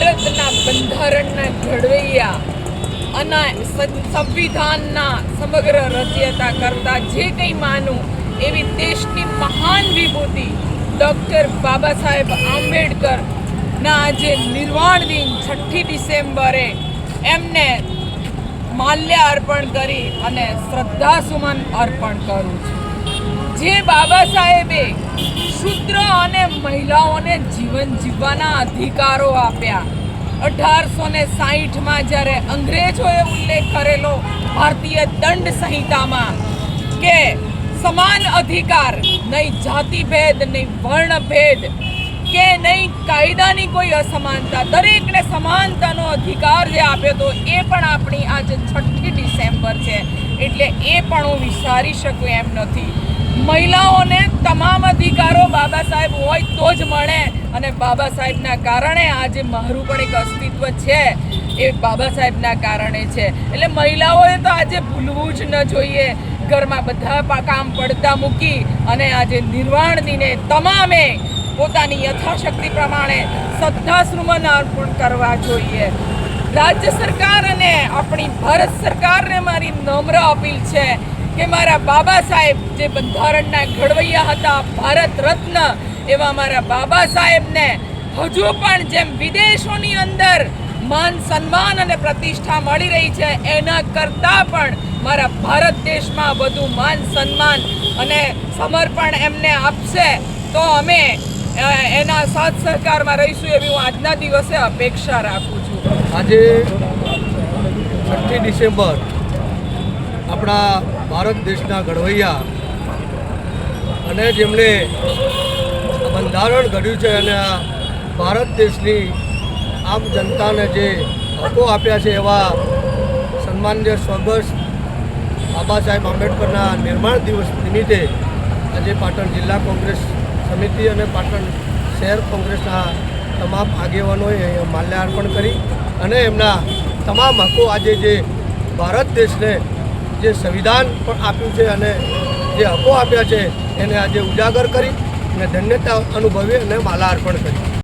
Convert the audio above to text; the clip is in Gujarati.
ભારતના બંધારણના ઘડવૈયા અને સંવિધાનના સમગ્ર રચયતા કરતા જે કંઈ માનું, એવી દેશની મહાન વિભૂતિ ડૉક્ટર બાબા સાહેબ આંબેડકર ના આજે નિર્વાણ દિન છઠ્ઠી ડિસેમ્બરે એમને માલ્ય અર્પણ કરી અને શ્રદ્ધાસુમન અર્પણ કરું છું. જે બાબા સાહેબે શુદ્ર અને મહિલાઓને જીવન જીવવાના અધિકારો આપ્યા. અઢારસો ને સાહીઠમાં જ્યારે અંગ્રેજોએ ઉલ્લેખ કરેલો ભારતીય દંડ સંહિતામાં કે સમાન અધિકાર, નહીં જાતિભેદ, નહીં વર્ણભેદ, કે નહીં કાયદાની કોઈ અસમાનતા, દરેકને સમાનતાનો અધિકાર જે આપ્યો તો એ પણ આપણી આજે છઠ્ઠી ડિસેમ્બર છે. એટલે એ પણ હું વિચારી શકું એમ નથી. મહિલાઓને તમામ અધિકારો બાબા સાહેબ હોય તો જ મળે. અને બાબા સાહેબના કારણે આજે મારું પણ એક અસ્તિત્વ છે. એ બાબા સાહેબના કારણે છે. એટલે મહિલાઓએ તો આજે ભૂલવું જ ન જોઈએ. ઘરમાં બધા કામ પડતા મૂકી અને આજે નિર્વાણ દિને તમામે પોતાની યથાશક્તિ પ્રમાણે શ્રદ્ધાશ્રુમન અર્પણ કરવા જોઈએ. રાજ્ય સરકાર અને આપણી ભારત સરકારને મારી નમ્ર અપીલ છે કે મારા બાબા સાહેબ જે બંધારણના ઘડવૈયા હતા, ભારત રત્ન, એવા મારા બાબા સાહેબને હજુ પણ જેમ વિદેશોની અંદર માન, સન્માન અને પ્રતિષ્ઠા મળી રહી છે, એના કરતાં પણ મારા ભારત દેશમાં વધુ માન, સન્માન અને સમર્પણ એમને આપશે, તો અમે એના સાથ સહકારમાં રહીશું એવી હું આજના દિવસે અપેક્ષા રાખું છું. આજે છઠ્ઠી ડિસેમ્બર આપણા ભારત દેશના ઘડવૈયા અને જેમણે બંધારણ ઘડ્યું છે અને આ ભારત દેશની આમ જનતાને જે હકો આપ્યા છે એવા સન્માનીય સ્વર્ગસ્થ બાબા સાહેબ આંબેડકરના નિર્માણ દિવસ નિમિત્તે આજે પાટણ જિલ્લા કોંગ્રેસ સમિતિ અને પાટણ શહેર કોંગ્રેસના તમામ આગેવાનોએ માલ્યાર્પણ કરી અને એમના તમામ હકો આજે જે ભારત દેશને જે સંવિધાન પણ આપ્યું છે અને જે હકો આપ્યા છે, એને આજે ઉજાગર કરી અને ધન્યતા અનુભવી અને માલા અર્પણ કરી.